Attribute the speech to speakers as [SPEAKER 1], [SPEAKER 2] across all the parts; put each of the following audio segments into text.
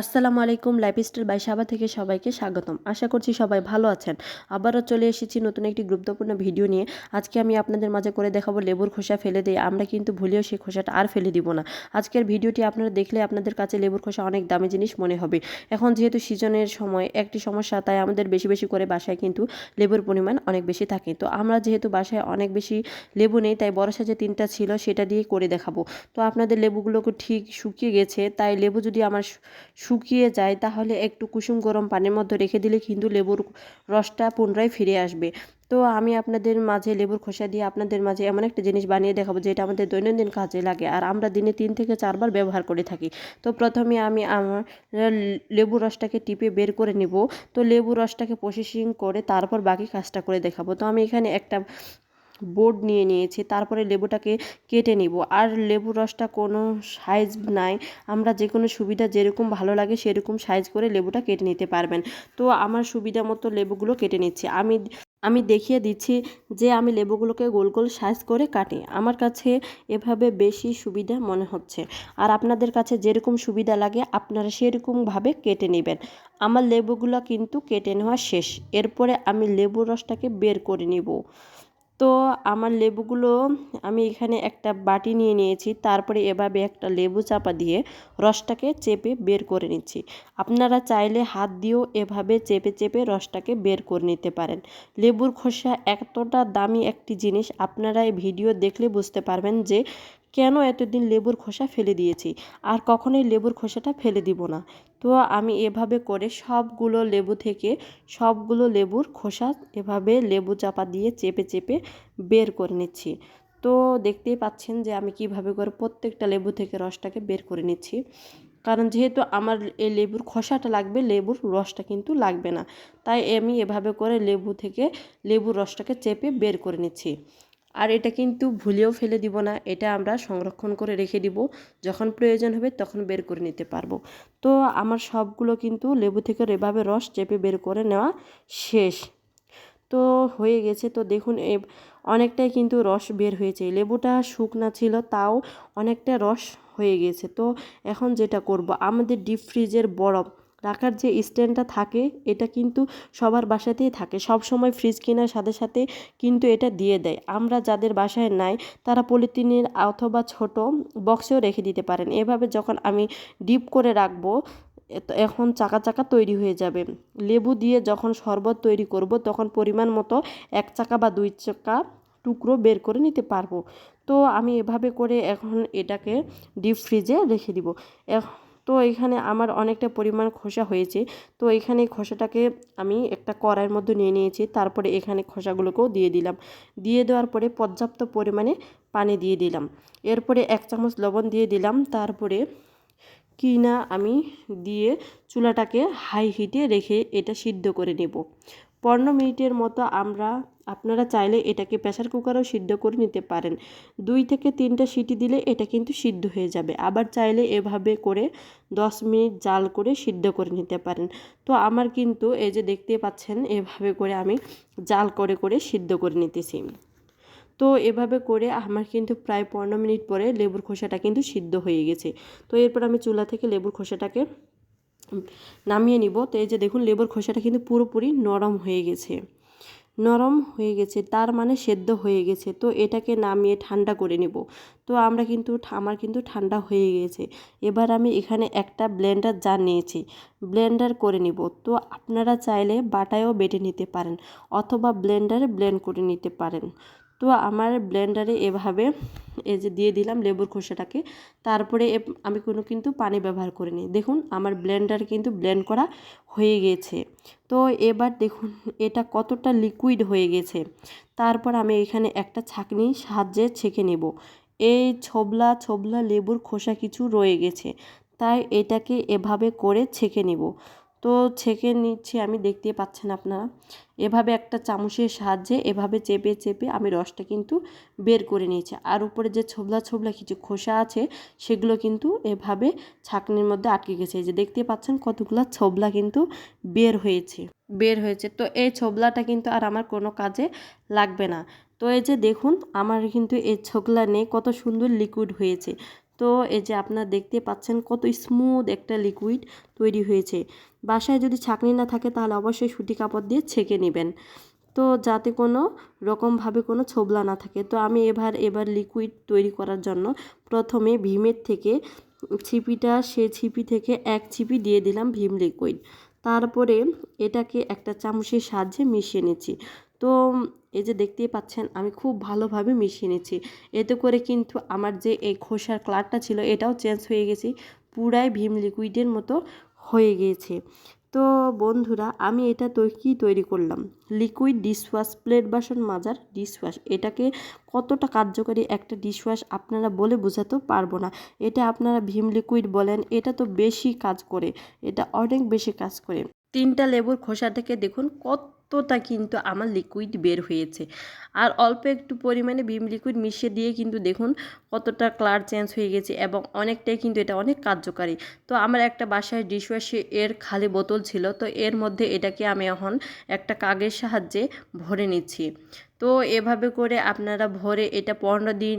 [SPEAKER 1] আসসালামু আলাইকুম life lifestyle by সাবা থেকে সবাইকে স্বাগতম। আশা করছি সবাই ভালো আছেন। আবারও চলে এসেছি নতুন একটি গুরুত্বপূর্ণ ভিডিও নিয়ে। আজকে আমি আপনাদের মাঝে করে দেখাবো লেবুর খোসা ফেলে দিয়ে। আমরা কিন্তু ভুলেও সেই খোসাটা আর ফেলে দিব না। আজকের ভিডিওটি আপনারা দেখলে আপনাদের কাছে লেবুর খোসা অনেক দামি জিনিস মনে হবে। এখন যেহেতু সিজনের সময় একটি সমস্যা, তাই আমাদের বেশি বেশি করে বাসায় কিন্তু লেবুর পরিমাণ অনেক বেশি থাকে। তো আমরা যেহেতু বাসায় অনেক বেশি লেবু নেই, তাই বড় সাজে তিনটা ছিল সেটা দিয়ে করে দেখাবো। তো আপনাদের লেবুগুলোকে ঠিক শুকিয়ে গেছে, তাই লেবু যদি আমার শুকিয়ে যায়, তাহলে একটু কুসুম গরম পানির মধ্যে রেখে দিলে কিন্তু লেবুর রসটা পুনরায় ফিরে আসবে। তো আমি আপনাদের মাঝে লেবুর খোসা দিয়ে আপনাদের মাঝে এমন একটা জিনিস বানিয়ে দেখাবো, যেটা আমাদের দৈনন্দিন কাজে লাগে আর আমরা দিনে তিন থেকে চারবার ব্যবহার করে থাকি। তো প্রথমে আমি আমার লেবু রসটাকে টিপে বের করে নিব। তো লেবু রসটাকে প্রসেসিং করে তারপর বাকি কাজটা করে দেখাবো। তো আমি এখানে একটা বোর্ড নিয়ে নিয়েছি, তারপরে লেবুটাকে কেটে নিব। আর লেবু রসটা কোনো সাইজ নাই, আমরা যে কোনো সুবিধা যেরকম ভালো লাগে সেরকম সাইজ করে লেবুটা কেটে নিতে পারবেন। তো আমার সুবিধা মতো লেবুগুলো কেটে নিচ্ছি। আমি আমি দেখিয়ে দিচ্ছি যে আমি লেবুগুলোকে গোল গোল সাইজ করে কাটি। আমার কাছে এভাবে বেশি সুবিধা মনে হচ্ছে। আর আপনাদের কাছে যেরকম সুবিধা লাগে আপনারা সেরকমভাবে কেটে নেবেন। আমার লেবুগুলো কিন্তু কেটে নেওয়া শেষ। এরপরে আমি লেবুর রসটাকে বের করে নিব। তো আমার লেবুগুলো আমি এখানে একটা বাটি নিয়ে নিয়েছি, তারপরে এভাবে একটা লেবু চাপা দিয়ে রসটাকে চেপে বের করে নিচ্ছি। আপনারা চাইলে হাত দিয়েও এভাবে চেপে চেপে রসটাকে বের করে নিতে পারেন। লেবুর খোসা এতটা দামি একটি জিনিস, আপনারা এই ভিডিও দেখলে বুঝতে পারবেন যে কেন এতদিন লেবুর খোসা ফেলে দিয়েছি? আর কখনোই লেবুর খোসাটা ফেলে দিব না। তো আমি এভাবে করে সবগুলো লেবু থেকে সবগুলো লেবুর খোসা এভাবে লেবু চাপা দিয়ে চেপে চেপে বের করে নিচ্ছি। তো দেখতেই পাচ্ছেন যে আমি কীভাবে করে প্রত্যেকটা লেবু থেকে রসটাকে বের করে নিচ্ছি। কারণ যেহেতু আমার এই লেবুর খোসাটা লাগবে, লেবুর রসটা কিন্তু লাগবে না। তাই আমি এভাবে করে লেবু থেকে লেবুর রসটাকে চেপে বের করে নিচ্ছি। আর এটা কিন্তু ভুলেও ফেলে দিব না, এটা আমরা সংরক্ষণ করে রেখে দিব, যখন প্রয়োজন হবে তখন বের করে নিতে পারব। তো আমার সবগুলো কিন্তু লেবু থেকে এভাবে রস চেপে বের করে নেওয়া শেষ। তো হয়ে গেছে, তো দেখুন, এ অনেকটাই কিন্তু রস বের হয়েছে। লেবুটা শুকনা ছিল, তাও অনেকটা রস হয়ে গেছে। তো এখন যেটা করব, আমাদের ডিপ ফ্রিজের বরফ রাখার যে স্ট্যান্ডটা থাকে, এটা কিন্তু সবার বাসাতেই থাকে। সব সময় ফ্রিজ কেনার সাথে সাথে কিন্তু এটা দিয়ে দেয়। আমরা যাদের বাসায় নাই, তারা পলিথিনের অথবা ছোট বক্সেও রেখে দিতে পারেন। এভাবে যখন আমি ডিপ করে রাখব এখন চাকা চাকা তৈরি হয়ে যাবে। লেবু দিয়ে যখন শরবত তৈরি করব, তখন পরিমাণ মতো এক চাকা বা দুই চাকা টুকরো বের করে নিতে পারব। তো আমি এভাবে করে এখন এটাকে ডিপ ফ্রিজে রেখে দিব। তো এখানে আমার অনেকটা পরিমাণ খোসা হয়েছে। তো এখানে খোসাটাকে আমি একটা কড়াইয়ের মধ্যে নিয়ে নিয়েছি, তারপরে এখানে খোসাগুলোকেও দিয়ে দিলাম। দিয়ে দেওয়ার পরে পর্যাপ্ত পরিমাণে পানি দিয়ে দিলাম। এরপরে এক চামচ লবণ দিয়ে দিলাম, তারপরে কিনা আমি দিয়ে চুলাটাকে হাই হিটে রেখে এটা সিদ্ধ করে নেব। পনেরো মিনিটের মতো আমরা, আপনারা চাইলে এটাকে প্রেশার কুকারেও সিদ্ধ করে নিতে পারেন। দুই থেকে তিনটা সিটি দিলে এটা কিন্তু সিদ্ধ হয়ে যাবে। আবার চাইলে এভাবে করে দশ মিনিট জাল করে সিদ্ধ করে নিতে পারেন। তো আমার কিন্তু এই যে দেখতে পাচ্ছেন, এভাবে করে আমি জাল করে করে সিদ্ধ করে নিতেছি। তো এভাবে করে আমার কিন্তু প্রায় পনেরো মিনিট পরে লেবুর খোসাটা কিন্তু সিদ্ধ হয়ে গেছে। তো এরপর আমি চুলা থেকে লেবুর খোসাটাকে নামিয়ে নিব। তো এই যে দেখুন, লেবুর খোসাটা কিন্তু পুরোপুরি নরম হয়ে গেছে। নরম হয়ে গেছে, তার মানে সেদ্ধ হয়ে গেছে। তো এটাকে নামিয়ে ঠান্ডা করে নেব। তো আমরা কিন্তু আমার কিন্তু ঠান্ডা হয়ে গেছে। এবার আমি এখানে একটা ব্লেন্ডার জার নিয়েছি। ব্লেন্ডার করে নিব। তো আপনারা চাইলে বাটায়ও বেটে নিতে পারেন, অথবা ব্লেন্ডারে ব্লেন্ড করে নিতে পারেন। তো আমার ব্লেন্ডারে এভাবে, এই যে দিয়ে দিলাম লেবুর খোসাটাকে। তারপরে আমি কোনো কিন্তু পানি ব্যবহার করিনি। দেখুন, আমার ব্লেন্ডার কিন্তু ব্লেন্ড করা হয়ে গেছে। তো এবার দেখুন, এটা কতটা লিকুইড হয়ে গেছে। তারপর আমি এখানে একটা ছাকনি সাহায্যে ছেঁকে নেব। এই ছোবলা ছোবলা লেবুর খোসা কিছু রয়ে গেছে। তাই এটাকে এভাবে করে ছেঁকে নেব। তো ছেঁকে নিচ্ছি, আমি দেখতে পাচ্ছেন আপনারা। এভাবে একটা চামচের সাহায্যে এভাবে চেপে চেপে আমি রসটা কিন্তু বের করে নিয়েছি। আর উপরে যে ছোবলা ছোবলা কিছু খোসা আছে, সেগুলো কিন্তু এভাবে ছাকনির মধ্যে আটকে গেছে। যে দেখতে পাচ্ছেন কতগুলো ছোবলা কিন্তু বের হয়েছে বের হয়েছে। তো এই ছোবলাটা কিন্তু আর আমার কোনো কাজে লাগবে না। তো এই যে দেখুন, আমার কিন্তু এই ছোকলা নেই, কত সুন্দর লিকুইড হয়েছে। তো এই যে আপনারা দেখতে পাচ্ছেন কত স্মুথ একটা লিকুইড তৈরি হয়েছে। বাসায় যদি ছাঁকনি না থাকে তাহলে অবশ্যই সুতি কাপড় দিয়ে ছেঁকে নেবেন। তো যাতে কোনো রকমভাবে কোনো ছোবলা না থাকে। তো আমি এবার এবার লিকুইড তৈরি করার জন্য প্রথমে ভীমের থেকে ছিপিটা, সে ছিপি থেকে এক ছিপি দিয়ে দিলাম ভীম লিকুইড তারপরে এটাকে একটা চামচের সাহায্যে মিশিয়ে নিচ্ছি। তো এই যে দেখতেই পাচ্ছেন, আমি খুব ভালোভাবে মিশিয়ে নিচ্ছি। এতে করে কিন্তু আমার যে এই খোসার কালারটা ছিল, এটাও চেঞ্জ হয়ে গেছে, পুরাই ভীম লিকুইডের মতো হয়ে গিয়েছে তো বন্ধুরা, আমি এটা তো কী তৈরি করলাম? লিকুইড ডিশওয়াশ প্লেট বাসন মাজার ডিশওয়াশ এটাকে কতটা কার্যকরী একটা ডিশওয়াশ আপনারা বলে বোঝাতে পারব না। এটা আপনারা ভীম লিকুইড বলেন, এটা তো বেশি কাজ করে, এটা অনেক বেশি কাজ করে। তিনটা লেবুর খোসা থেকে দেখুন কতটা কিন্তু আমার লিকুইড বের হয়েছে। আর অল্প একটু পরিমাণে ভিম লিকুইড মিশিয়ে দিয়ে কিন্তু দেখুন কতটা কালার চেঞ্জ হয়ে গেছে এবং অনেকটাই কিন্তু এটা অনেক কার্যকারী। তো আমার একটা বাসায় ডিশওয়াশে এর খালি বোতল ছিল, তো এর মধ্যে এটাকে আমি এখন একটা কাগের সাহায্যে ভরে নিচ্ছি। তো এভাবে করে আপনারা ভরে এটা পনেরো দিন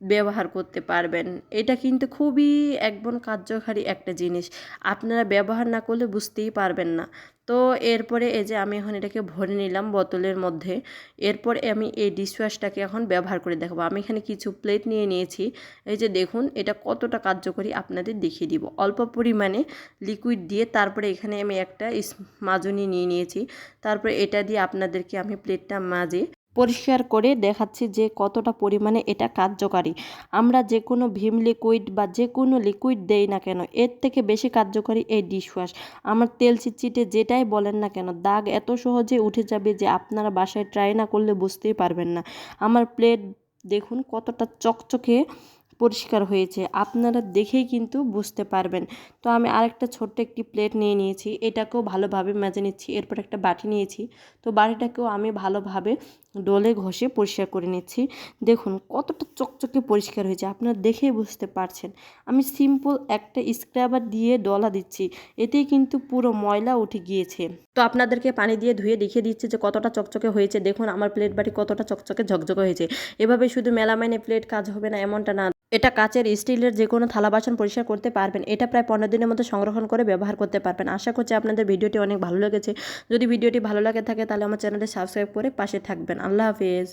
[SPEAKER 1] ব্যবহার করতে পারবেন। এটা কিন্তু খুবই একদম কার্যকারী একটা জিনিস। আপনারা ব্যবহার না করলে বুঝতেই পারবেন না। তো এরপরে এই যে আমি এখন এটাকে ভরে নিলাম বোতলের মধ্যে, এরপর আমি এই ডিশওয়াশটাকে এখন ব্যবহার করে দেখাবো। আমি এখানে কিছু প্লেট নিয়ে নিয়েছি। এই যে দেখুন, এটা কতটা কার্যকরী আপনাদের দেখিয়ে দিব। অল্প পরিমাণে লিকুইড দিয়ে তারপরে এখানে আমি একটা মাজনি নিয়ে নিয়েছি। তারপরে এটা দিয়ে আপনাদেরকে আমি প্লেটটা মাজে পরিষ্কার করে দেখাচ্ছি যে কতটা পরিমাণে এটা কার্যকারী। আমরা যে কোনো ভীম লিকুইড বা যে কোনো লিকুইড দেই না কেন, এর থেকে বেশি কার্যকারী এই ডিশওয়াশ আমার তেল চিটচিটে যেটাই বলেন না কেন, দাগ এত সহজে উঠে যাবে যে আপনারা বাসায় ট্রাই না করলে বুঝতেই পারবেন না। আমার প্লেট দেখুন কতটা চকচকে পরিষ্কার হয়েছে, আপনারা দেখেই কিন্তু বুঝতে পারবেন। তো আমি আরেকটা ছোট্ট একটি প্লেট নিয়ে নিয়েছি, এটাকেও ভালোভাবে মেজে নিচ্ছি, এরপর একটা বাটি নিয়েছি। তো বাটিটাকেও আমি ভালোভাবে ডোলে ঘষে পরিষ্কার করে নিচ্ছি। দেখুন, কতটা চকচকে পরিষ্কার হয়েছে, আপনারা দেখেই বুঝতে পারছেন। আমি সিম্পল একটা স্ক্রাবার দিয়ে ডলা দিচ্ছি, এতেই কিন্তু পুরো ময়লা উঠে গিয়েছে। তো আপনাদেরকে পানি দিয়ে ধুয়ে দেখিয়ে দিচ্ছে যে কতটা চকচকে হয়েছে। দেখুন, আমার প্লেট বাটি কতটা চকচকে ঝকঝকে হয়েছে। এভাবে শুধু মেলামাইনে প্লেট কাজ হবে না, এমনটা না। এটা কাচের স্টিলের যে কোনো থালা বাসন পরিষ্কার করতে পারবেন। এটা প্রায় পনেরো দিনের মধ্যে সংরক্ষণ করে ব্যবহার করতে পারবেন। আশা করছি আপনাদের ভিডিওটি অনেক ভালো লেগেছে। যদি ভিডিওটি ভালো লাগে থাকে, তাহলে আমার চ্যানেলটি সাবস্ক্রাইব করে পাশে থাকবেন। আল্লাহ হাফিজ